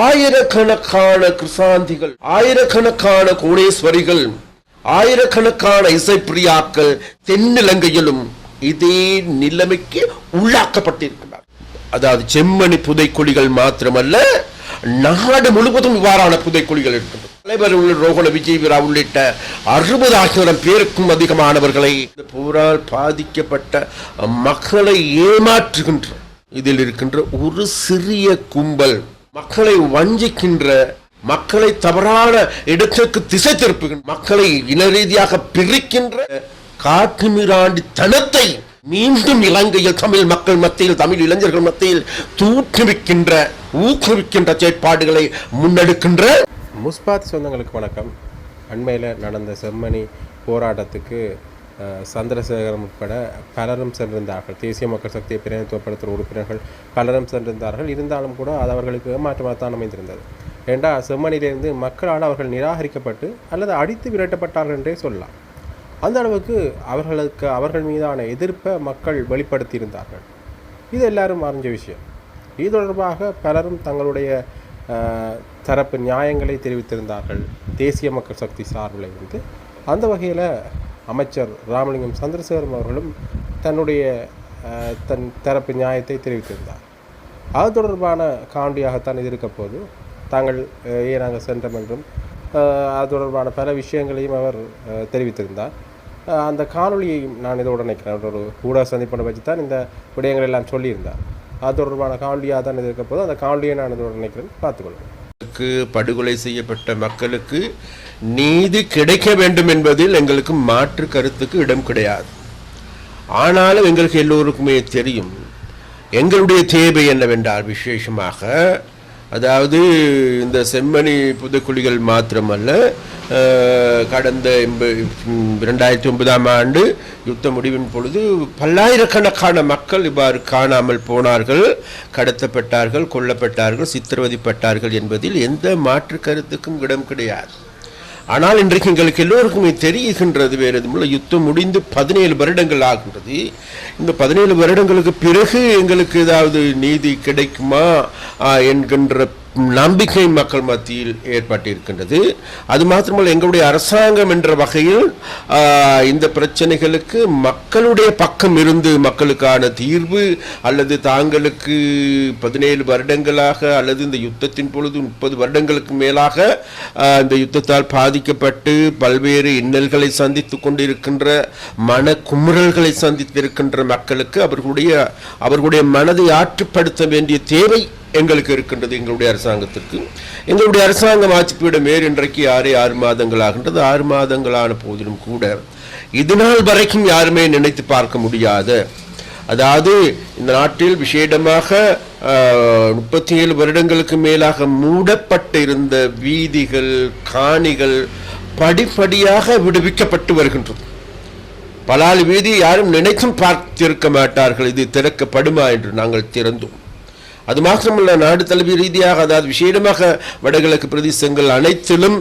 ஆயிரக்கணக்கான கிருசாந்திகள் ஆயிரக்கணக்கான கோடேஸ்வரிகள் ஆயிரக்கணக்கான இசைப்பிரியாக்கள் தென்னிலங்கையிலும் இதே நிலைமைக்கு உள்ளாக்கப்பட்டிருக்கிறார் அதாவது செம்மணி புதைக்குழிகள் மாத்திரமல்ல நாடு முழுவதும் இவ்வாறான புதைக்குழிகள் இருக்கின்றன. தலைவர் உள்ள ரோகண விஜயவீரா உள்ளிட்ட அறுபதாயிரம் பேருக்கும் அதிகமானவர்களை இந்த போரால் பாதிக்கப்பட்ட மக்களை ஏமாற்றுகின்ற இதில் இருக்கின்ற ஒரு சிறிய கும்பல் மக்களை வஞ்சிக்கின்ற மக்களை தவறான இடத்திற்கு திசை திருப்புகின்ற மக்களை இனரீதியாக பிரிக்கின்ற காட்டுமிராண்டி தனத்தை மீண்டும் இலங்கையில் தமிழ் மக்கள் மத்தியில் தமிழ் இளைஞர்கள் மத்தியில் தூற்றுவிக்கின்ற ஊக்குவிக்கின்ற செயற்பாடுகளை முன்னெடுக்கின்ற முஸ்பாத் சொந்தங்களுக்கு வணக்கம். அண்மையில் நடந்த செம்மணி போராட்டத்துக்கு சந்திரசேகரம் உட்பட பலரும் சென்றிருந்தார்கள். தேசிய மக்கள் சக்தியை பிரதிநிதித்துவப்படுத்துகிற உறுப்பினர்கள் பலரும் சென்றிருந்தார்கள். இருந்தாலும் கூட அது அவர்களுக்கு ஏமாற்றமாகத்தான் அமைந்திருந்தது. ஏண்டா செம்மணியிலிருந்து மக்களால் அவர்கள் நிராகரிக்கப்பட்டு அல்லது அடித்து விரட்டப்பட்டார்கள் என்றே சொல்லலாம். அந்த அளவுக்கு அவர்களுக்கு அவர்கள் மீதான எதிர்ப்பை மக்கள் வெளிப்படுத்தியிருந்தார்கள். இது எல்லாரும் அறிஞ்ச விஷயம். இது தொடர்பாக பலரும் தங்களுடைய தரப்பு நியாயங்களை தெரிவித்திருந்தார்கள். தேசிய மக்கள் சக்தி சார்பில் இருந்து. அந்த வகையில் அமைச்சர் ராமலிங்கம் சந்திரசேகரம் அவர்களும் தன்னுடைய தன் தரப்பு நியாயத்தை தெரிவித்திருந்தார். அது தொடர்பான காணொலியாகத்தான் இது இருக்கப்போது தாங்கள் அஹ், ஏன் நாங்கள் சென்றோம் என்றும் அது தொடர்பான பல விஷயங்களையும் அவர் தெரிவித்திருந்தார். அந்த காணொளியையும் நான் இதோடு நினைக்கிறேன் ஒரு ஊடக சந்திப்பை வச்சு தான் இந்த விடயங்கள் எல்லாம் சொல்லியிருந்தார். அது தொடர்பான காணொலியாக தான் இது இருக்கப்போது அந்த காணொலியை நான் இதோடு நினைக்கிறேன் பார்த்துக்கொள்வேன் மக்களுக்கு படுகொலை செய்யப்பட்ட மக்களுக்கு நீதி கிடைக்க வேண்டும் என்பதில் எங்களுக்கு மாற்று கருத்துக்கு இடம் கிடையாது. ஆனாலும் எங்களுக்கு எல்லோருக்குமே தெரியும் எங்களுடைய தேவை என்னவென்றால் விசேஷமாக அதாவது இந்த செம்மணி புதுக்குழிகள் மாத்திரமல்ல கடந்த ரெண்டாயிரத்தி ஒன்பதாம் ஆண்டு யுத்த முடிவின் பொழுது பல்லாயிரக்கணக்கான மக்கள் இவ்வாறு காணாமல் போனார்கள் கடத்தப்பட்டார்கள் கொல்லப்பட்டார்கள் சித்திரவதைப்பட்டார்கள் என்பதில் எந்த மாற்று கருத்துக்கும் இடம் கிடையாது. ஆனால் இன்றைக்கு எங்களுக்கு எல்லோருக்குமே தெரிகின்றது வேறு எதுவும் யுத்தம் முடிந்து பதினேழு வருடங்கள் ஆகின்றது. இந்த பதினேழு வருடங்களுக்கு பிறகு எங்களுக்கு ஏதாவது நீதி கிடைக்குமா? என்கின்ற நம்பிக்கை மக்கள் மத்தியில் ஏற்பட்டிருக்கின்றது. அது மாத்திரமல்ல எங்களுடைய அரசாங்கம் என்ற வகையில் இந்த பிரச்சனைகளுக்கு மக்களுடைய பக்கம் இருந்து மக்களுக்கான தீர்வு அல்லது தாங்களுக்கு பதினேழு வருடங்களாக அல்லது இந்த யுத்தத்தின் பொழுது முப்பது வருடங்களுக்கு மேலாக இந்த யுத்தத்தால் பாதிக்கப்பட்டு பல்வேறு இன்னல்களை சந்தித்து கொண்டிருக்கின்ற மன குமுறல்களை சந்தித்திருக்கின்ற மக்களுக்கு அவர்களுடைய அவர்களுடைய மனதை ஆற்றுப்படுத்த வேண்டிய தேவை எங்களுக்கு இருக்கின்றது எங்களுடைய அரசாங்கத்திற்கு. எங்களுடைய அரசாங்கம் ஆட்சிப்பிடம் ஏறு இன்றைக்கு ஆறே ஆறு மாதங்கள் ஆகின்றது. ஆறு மாதங்களான போதிலும் கூட இது நாள் வரைக்கும் யாருமே நினைத்து பார்க்க முடியாத. அதாவது இந்த நாட்டில் விசேடமாக முப்பத்தி ஏழு வருடங்களுக்கு மேலாக மூடப்பட்டிருந்த வீதிகள் காணிகள் படிப்படியாக விடுவிக்கப்பட்டு வருகின்றது. பலால் வீதி யாரும் நினைத்தும் பார்த்திருக்க மாட்டார்கள். இது திறக்கப்படுமா என்று நாங்கள் திறந்தோம். அது மாத்திரமல்ல நாடு தழுவிய ரீதியாக அதாவது விசேடமாக வடகிழக்கு பிரதேசங்கள் அனைத்திலும்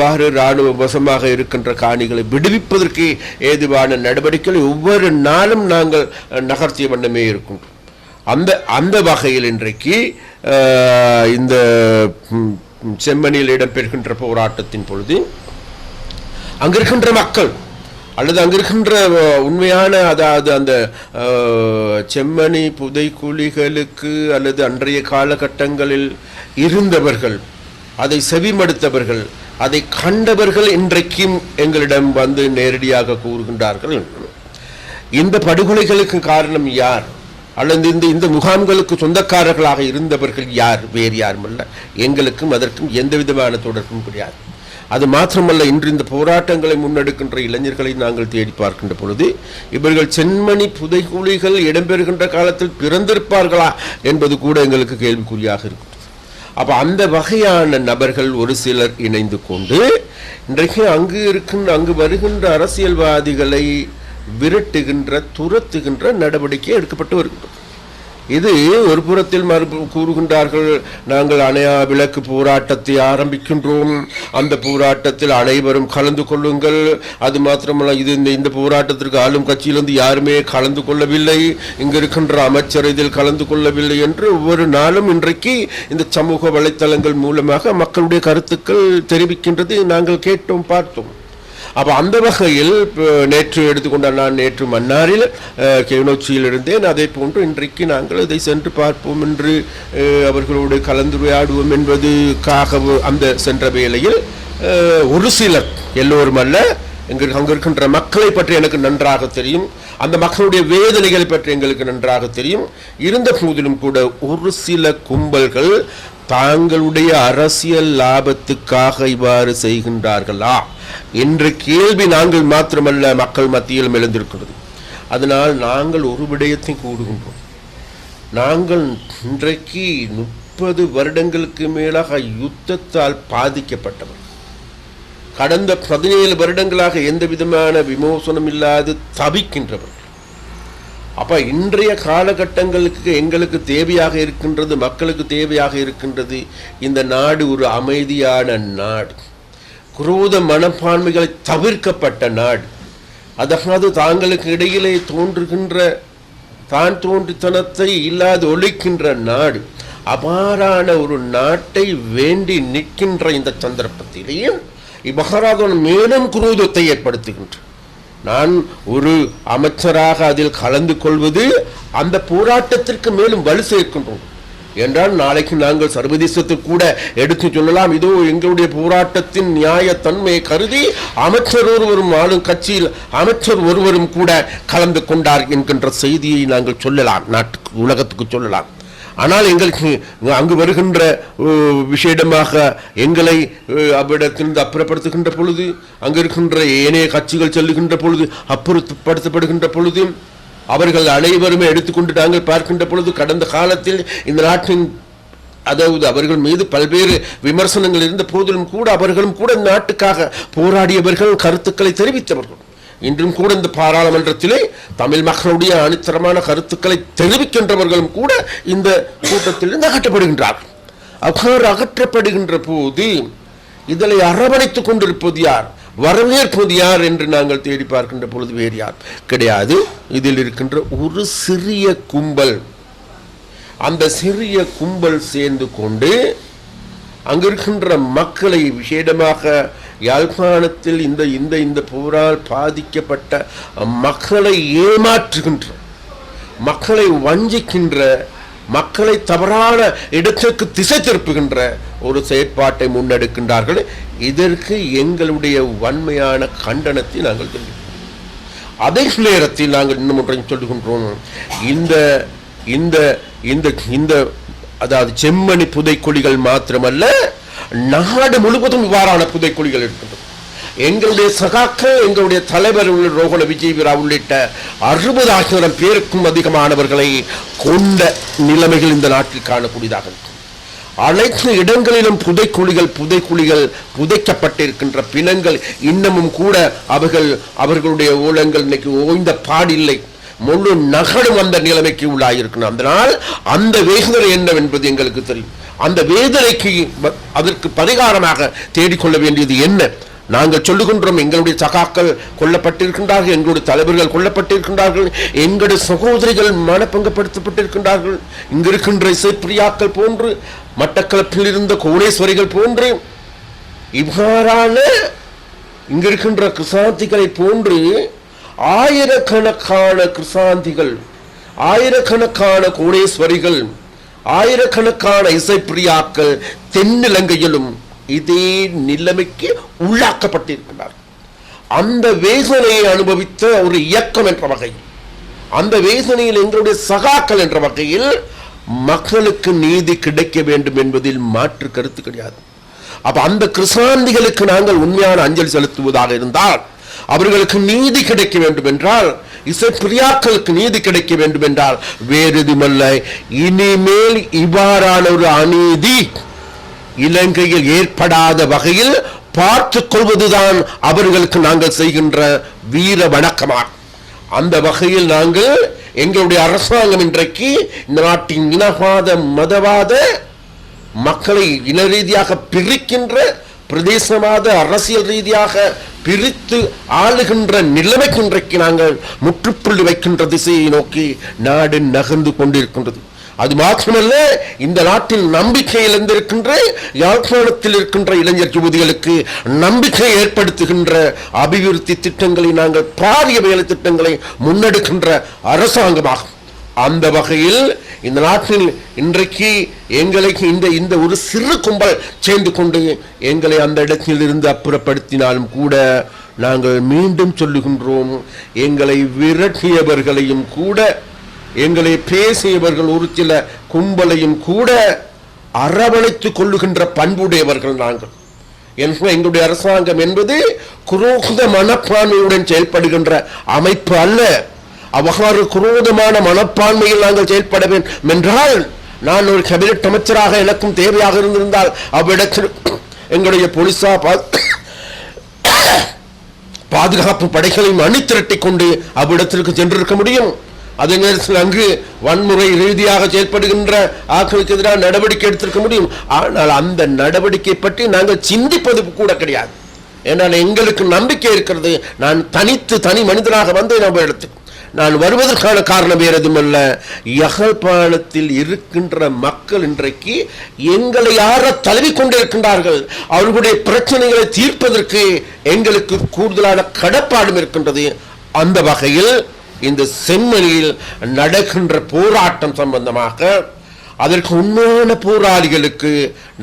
பாரு இராணுவ வசமாக இருக்கின்ற காணிகளை விடுவிப்பதற்கு ஏதுவான நடவடிக்கைகளை ஒவ்வொரு நாளும் நாங்கள் நகர்த்திய வண்ணமே இருக்கும். அந்த அந்த வகையில் இன்றைக்கு இந்த செம்மணியில் இடம்பெறுகின்ற போராட்டத்தின் பொழுது அங்கிருக்கின்ற மக்கள் அல்லது அங்கே இருக்கின்ற உண்மையான அதாவது அந்த செம்மணி புதைக்குழிகளுக்கு அல்லது அன்றைய காலகட்டங்களில் இருந்தவர்கள் அதை செவிமடுத்தவர்கள் அதை கண்டவர்கள் இன்றைக்கும் எங்களிடம் வந்து நேரடியாக கூறுகின்றார்கள். இந்த படுகொலைகளுக்கு காரணம் யார்? அல்லது இந்த இந்த முகாம்களுக்கு சொந்தக்காரர்களாக இருந்தவர்கள் யார்? வேறு யாருமல்ல. எங்களுக்கும் அதற்கும் எந்த விதமான தொடர்பும் கிடையாது. அது மாத்திரமல்ல இன்று இந்த போராட்டங்களை முன்னெடுக்கின்ற இளைஞர்களை நாங்கள் தேடி பார்க்கின்ற பொழுது இவர்கள் சென்மணி புதைகுழிகள் இடம்பெறுகின்ற காலத்தில் பிறந்திருப்பார்களா என்பது கூட எங்களுக்கு கேள்விக்குறியாக இருக்கும் அப்போ அந்த வகையான நபர்கள் ஒரு சிலர் இணைந்து கொண்டு இன்றைக்கு அங்கு இருக்கின்ற அங்கு வருகின்ற அரசியல்வாதிகளை விரட்டுகின்ற துரத்துகின்ற நடவடிக்கை எடுக்கப்பட்டு வருகின்றது இது ஒரு புறத்தில் மறுபு கூறுகின்றார்கள் நாங்கள் அணையா விளக்கு போராட்டத்தை ஆரம்பிக்கின்றோம். அந்த போராட்டத்தில் அனைவரும் கலந்து கொள்ளுங்கள். அது மாத்திரமல்ல இது இந்த இந்த போராட்டத்திற்கு ஆளும் கட்சியிலிருந்து யாருமே கலந்து கொள்ளவில்லை. இங்கு இருக்கின்ற அமைச்சர் இதில் கலந்து கொள்ளவில்லை என்று ஒவ்வொரு நாளும் இன்றைக்கு இந்த சமூக வலைத்தளங்கள் மூலமாக மக்களுடைய கருத்துக்கள் தெரிவிக்கின்றது. நாங்கள் கேட்டோம் பார்த்தோம். அப்போ அந்த வகையில் நேற்று எடுத்துக்கொண்ட நான் நேற்று மன்னாரில் அஹ், கிளிநொச்சியில் இருந்தேன் அதே போன்று இன்றைக்கு நாங்கள் இதை சென்று பார்ப்போம் என்று அவர்களோடு கலந்துரையாடுவோம் என்பதுக்காக அந்த சென்ற வேளையில் ஒரு சிலர் எல்லோரும் அல்ல எங்கள் அங்கு இருக்கின்ற மக்களை பற்றி எனக்கு நன்றாக தெரியும். அந்த மக்களுடைய வேதனைகளை பற்றி எங்களுக்கு நன்றாக தெரியும். இருந்த போதிலும் கூட ஒரு சில கும்பல்கள் தாங்களுடைய அரசியல் லாபத்துக்காக இவ்வாறு செய்கின்றார்களா என்ற கேள்வி நாங்கள் மாத்திரமல்ல மக்கள் மத்தியிலும் எழுந்திருக்கிறது. அதனால் நாங்கள் ஒரு விடயத்தை கூடுகின்றோம் நாங்கள் இன்றைக்கு முப்பது வருடங்களுக்கு மேலாக யுத்தத்தால் பாதிக்கப்பட்டவர் கடந்த பதினேழு வருடங்களாக எந்த விதமான விமோசனம் இல்லாது தவிக்கின்றவர் அப்போ இன்றைய காலகட்டங்களுக்கு எங்களுக்கு தேவையாக இருக்கின்றது மக்களுக்கு தேவையாக இருக்கின்றது இந்த நாடு ஒரு அமைதியான நாடு. குரோத மனப்பான்மைகளை தவிர்க்கப்பட்ட நாடு. அதாவது தாங்களுக்கு இடையிலே தோன்றுகின்ற தான் தோன்றித்தனத்தை இல்லாது ஒழிக்கின்ற நாடு. அபாரான ஒரு நாட்டை வேண்டி நிற்கின்ற இந்த சந்தர்ப்பத்திலேயும் இம்மகாராதன் மேலும் குரூதத்தை ஏற்படுத்துகின்ற நான் ஒரு அமைச்சராக அதில் கலந்து கொள்வது அந்த போராட்டத்திற்கு மேலும் வலு சேர்க்கின்றோம். என்றால் நாளைக்கு நாங்கள் சர்வதேசத்தில் கூட எடுத்து சொல்லலாம் இதோ எங்களுடைய போராட்டத்தின் நியாயத்தன்மையை கருதி அமைச்சர் ஒருவரும் ஆளும் கட்சியில் அமைச்சர் ஒருவரும் கூட கலந்து கொண்டார் என்கின்ற செய்தியை நாங்கள் சொல்லலாம் நாட்டுக்கு உலகத்துக்கு சொல்லலாம். ஆனால் எங்களுக்கு அங்கு வருகின்ற விஷயமாக எங்களை அவ்விடத்திலிருந்து அப்புறப்படுத்துகின்ற பொழுது அங்கு இருக்கின்ற ஏனைய கட்சிகள் செல்லுகின்ற பொழுது அப்புறப்படுத்தப்படுகின்ற பொழுது அவர்கள் அனைவருமே எடுத்துக்கொண்டு நாங்கள் பார்க்கின்ற பொழுது கடந்த காலத்தில் இந்த நாட்டின் அதாவது அவர்கள் மீது பல்வேறு விமர்சனங்கள் இருந்த போதிலும் கூட அவர்களும் கூட இந்த நாட்டுக்காக போராடியவர்கள் கருத்துக்களை தெரிவித்தவர்கள். இன்றும் கூட இந்த பாராளுமன்றத்திலே தமிழ் மக்களுடைய அணித்தரமான கருத்துக்களை தெரிவிக்கின்றவர்களும் கூட இந்த கூட்டத்திலிருந்து அகற்றப்படுகின்றார்கள் அவ்வாறு அகற்றப்படுகின்ற போது இதனை அரவணைத்துக் கொண்டிருப்பது யார்? வரவேற்பது யார் என்று நாங்கள் தேடி பார்க்கின்ற பொழுது வேறு யார்? கிடையாது. இதில் இருக்கின்ற ஒரு சிறிய கும்பல். அந்த சிறிய கும்பல் சேர்ந்து கொண்டு அங்கிருக்கின்ற மக்களை விசேடமாக யாழ்ப்பாணத்தில் இந்த இந்த இந்த போரால் பாதிக்கப்பட்ட மக்களை ஏமாற்றுகின்ற மக்களை வஞ்சிக்கின்ற மக்களை தவறான இடத்திற்கு திசை திருப்புகின்ற ஒரு செயற்பாட்டை முன்னெடுக்கின்றார்கள். இதற்கு எங்களுடைய வன்மையான கண்டனத்தை நாங்கள் தெரிவிக்கிறோம் அதே நேரத்தில் நாங்கள் இன்னும் ஒன்றையும் சொல்லுகின்றோம். இந்த இந்த இந்த இந்த அதாவது செம்மணி புதைக்குழிகள் மாத்திரமல்ல நாடு முழுவதும் இவ்வாறான புதைக்குழிகள் இருக்கின்றது. எங்களுடைய சகாக்கள் எங்களுடைய தலைவர் உள்ள ரோகண விஜயவீரா உள்ளிட்ட அறுபது ஆயிரம் பேருக்கும் அதிகமானவர்களை கொண்ட நிலைமைகள் இந்த நாட்டில் காணக்கூடியதாக இருக்கும். அனைத்து இடங்களிலும் புதைக்குழிகள் புதைக்குழிகள் புதைக்கப்பட்டிருக்கின்ற பிணங்கள் இன்னமும் கூட அவர்கள் அவர்களுடைய ஊழங்கள் இன்னைக்கு ஓய்ந்த பாடில்லை முழு நகரும் அந்த நிலைமைக்கு உள்ளாயிருக்கணும் அதனால் அந்த வேதனை என்னவென்பது எங்களுக்கு தெரியும். அந்த வேதனைக்கு அதற்கு பரிகாரமாக தேடிக்கொள்ள வேண்டியது என்ன? நாங்கள் சொல்லுகின்றோம் எங்களுடைய சகாக்கள் கொல்லப்பட்டிருக்கின்றார்கள் எங்களுடைய தலைவர்கள் கொல்லப்பட்டிருக்கின்றார்கள் எங்களுடைய சகோதரிகள் மனப்பங்கப்படுத்தப்பட்டிருக்கின்றார்கள். இங்கிருக்கின்ற இசைப்பிரியாக்கள் போன்று மட்டக்களப்பில் இருந்த கோணேஸ்வரிகள் போன்று இவ்வாறான இங்கிருக்கின்ற கிருசாந்திகளை போன்று ஆயிரக்கணக்கான கிருசாந்திகள் ஆயிரக்கணக்கான கோணேஸ்வரிகள் ஆயிரக்கணக்கான இசைப்பிரியாக்கள் தென்னிலங்கையிலும் இதே நிலைமைக்கு உள்ளாக்கப்பட்டிருக்கிறார் அந்த வேதனையை அனுபவித்த ஒரு இயக்கம் என்ற வகையில் அந்த வேதனையில் எங்களுடைய சகாக்கள் என்ற வகையில் மக்களுக்கு நீதி கிடைக்க வேண்டும் என்பதில் மாற்று கருத்து கிடையாது. அப்ப அந்த கிறிஸ்தாந்திகளுக்கு நாங்கள் உண்மையான அஞ்சலி செலுத்துவதாக இருந்தால் அவர்களுக்கு நீதி கிடைக்க வேண்டும் என்றால் இசை பிரியாக்களுக்கு நீதி கிடைக்க வேண்டும் என்றால் வேறு எதுமல்ல இனிமேல் இவ்வாறான ஒரு அநீதி இலங்கையில் ஏற்படாத வகையில் பார்த்துக் கொள்வதுதான் அவர்களுக்கு நாங்கள் செய்கின்ற வீர வணக்கமாகும். அந்த வகையில் நாங்கள் எங்களுடைய அரசாங்கம் இன்றைக்கு இந்த நாட்டின் இனவாத மதவாத மக்களை இன ரீதியாக பிரிக்கின்ற பிரதேசமாத அரசியல் ரீதியாக பிரித்து ஆளுகின்ற நிலைமைக்கு இன்றைக்கு நாங்கள் முற்றுப்புள்ளி வைக்கின்ற திசையை நோக்கி நாடு நகர்ந்து கொண்டிருக்கின்றது. அது மாத்திரமல்ல இந்த நாட்டில் நம்பிக்கை இழந்திருக்கின்ற யாழ்ப்பாணத்தில் இருக்கின்ற இளைஞர் யுவதிகளுக்கு நம்பிக்கை ஏற்படுத்துகின்ற அபிவிருத்தி திட்டங்களை நாங்கள் பாரிய வேலை திட்டங்களை முன்னெடுக்கின்ற அரசாங்கமாகும். அந்த வகையில் இந்த நாட்டில் இன்றைக்கு எங்களுக்கு இந்த இந்த ஒரு சிறு கும்பல் சேர்ந்து கொண்டு எங்களை அந்த இடத்தில் இருந்து அப்புறப்படுத்தினாலும் கூட நாங்கள் மீண்டும் சொல்லுகின்றோம் எங்களை விரட்டியவர்களையும் கூட எங்களை பேசியவர்கள் ஒரு சில கும்பலையும் கூட அரவணைத்துக் கொள்ளுகின்ற பண்புடையவர்கள் நாங்கள். என்று எங்களுடைய அரசாங்கம் என்பது குரோகித மனப்பான்மையுடன் செயல்படுகின்ற அமைப்பு அல்ல. அவ்வாறு குரோதமான மனப்பான்மையில் நாங்கள் செயல்பட வேண்டும் என்றால் நான் ஒரு கேபினட் அமைச்சராக எனக்கும் தேவையாக இருந்திருந்தால் அவ்விடத்தில் எங்களுடைய போலீஸா பா- பாதுகாப்பு படைகளையும் அணிதிரட்டிக் கொண்டு அவ்விடத்திற்கு சென்றிருக்க முடியும். அதே நேரத்தில் அங்கு வன்முறை ரீதியாக செயல்படுகின்ற ஆக்களுக்கு எதிராக நடவடிக்கை எடுத்திருக்க முடியும். ஆனால் அந்த நடவடிக்கை பற்றி நாங்கள் சிந்திப்பது கூட கிடையாது. ஏன்னால் எங்களுக்கு நம்பிக்கை இருக்கிறது. நான் தனித்து தனி மனிதனாக வந்தேன் நம்ம இடத்துக்கு நான் வருவதற்கான காரணம் வேறு எதுவுமல்ல யகல்பானத்தில் இருக்கின்ற மக்கள் இன்றைக்கு எங்களை யார தழுவி கொண்டிருக்கின்றார்கள் அவர்களுடைய பிரச்சனைகளை தீர்ப்பதற்கு எங்களுக்கு கூடுதலான கடப்பாடும் இருக்கின்றது. அந்த வகையில் இந்த செம்மணியில் நடக்கின்ற போராட்டம் சம்பந்தமாக அதற்கு உண்மையான போராளிகளுக்கு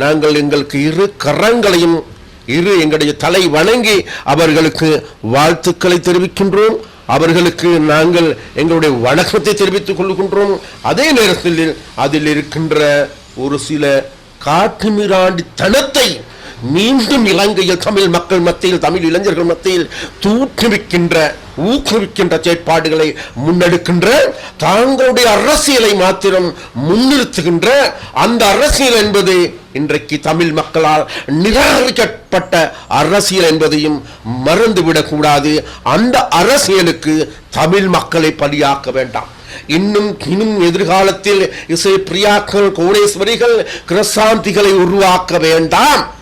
நாங்கள் எங்களுக்கு இரு கரங்களையும் இரு எங்களுடைய தலை வணங்கி அவர்களுக்கு வாழ்த்துக்களை தெரிவிக்கின்றோம். அவர்களுக்கு நாங்கள் எங்களுடைய வணக்கத்தை தெரிவித்துக் கொள்கின்றோம். அதே நேரத்தில் அதில் இருக்கின்ற ஒரு சில காட்டுமிராண்டி தனத்தை மீண்டும் இலங்கையில் தமிழ் மக்கள் மத்தியில் தமிழ் இளைஞர்கள் மத்தியில் தூற்றுவிக்கின்ற ஊக்குவிக்கின்ற செயற்பாடுகளை முன்னெடுக்கின்ற தாங்களுடைய அரசியலை மாத்திரம் முன்னிறுத்துகின்ற அந்த அரசியல் என்பது இன்றைக்கு தமிழ் மக்களால் நிராகரிக்கப்பட்ட அரசியல் என்பதையும் மறந்துவிடக்கூடாது அந்த அரசியலுக்கு தமிழ் மக்களை பலியாக்க வேண்டாம். இன்னும் இன்னும் எதிர்காலத்தில் இசை பிரியாக்கள் கோடேஸ்வரிகள் கிரசாந்திகளை உருவாக்க வேண்டாம்.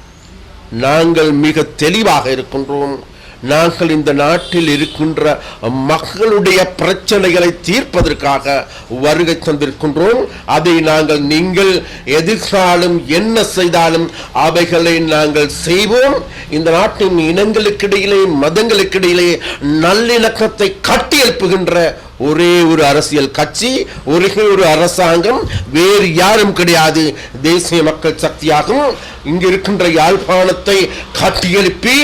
நாங்கள் மிக தெளிவாக இருக்கின்றோம். நாங்கள் இந்த நாட்டில் இருக்கின்ற மக்களுடைய பிரச்சனைகளை தீர்ப்பதற்காக வருகை தந்திருக்கின்றோம். அதை நாங்கள் நீங்கள் எதிர்காலம் என்ன செய்தாலும் அவைகளை நாங்கள் செய்வோம். இந்த நாட்டின் இனங்களுக்கிடையிலே மதங்களுக்கிடையிலே நல்லிணக்கத்தை கட்டியெழுப்புகின்ற ஒரே ஒரு அரசியல் கட்சி ஒரே ஒரு அரசாங்கம் வேறு யாரும் கிடையாது. தேசிய மக்கள் சக்தியாகவும் இங்கு இருக்கின்ற யாழ்ப்பாணத்தை கட்டியெழுப்பி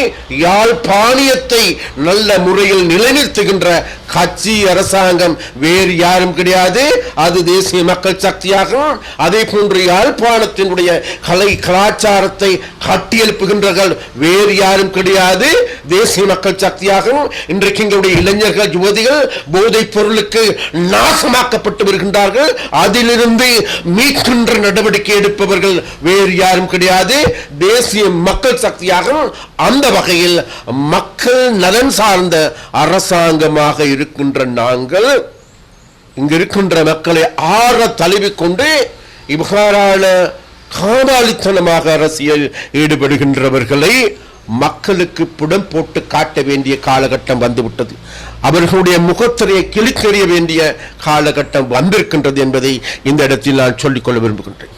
யாழ்ப்பாணியத்தை நல்ல முறையில் நிலைநிறுத்துகின்ற கட்சி அரசாங்கம் வேறு யாரும் கிடையாது. அது தேசிய மக்கள் சக்தியாகவும் அதே போன்று யாழ்ப்பாணத்தினுடைய கலை கலாச்சாரத்தை கட்டியெழுப்புகின்றார்கள் வேறு யாரும் கிடையாது. தேசிய மக்கள் சக்தியாகவும் இன்றைக்கு எங்களுடைய இளைஞர்கள் யுவதிகள் போதைப் பொருளுக்கு நாசமாக்கப்பட்டு வருகின்றார்கள். அதிலிருந்து மீட்கின்ற நடவடிக்கை எடுப்பவர்கள் வேறு யாரும் கிடையாது. தேசிய மக்கள் சக்தியாகவும் அந்த வகையில் மக்கள் நலன் சார்ந்த அரசாங்கமாக இருக்கும் இருக்கின்ற நாங்கள் இங்க இருக்கின்ற மக்களை ஆற தழுவிக்கொண்டு இவ்வாறான காணாளித்தனமாக அரசியல் ஈடுபடுகின்றவர்களை மக்களுக்கு புடம் போட்டு காட்ட வேண்டிய காலகட்டம் வந்துவிட்டது. அவர்களுடைய முகத்திரையை கிழித்தெறிய வேண்டிய காலகட்டம் வந்திருக்கின்றது என்பதை இந்த இடத்தில் நான் சொல்லிக்கொள்ள விரும்புகின்றேன்.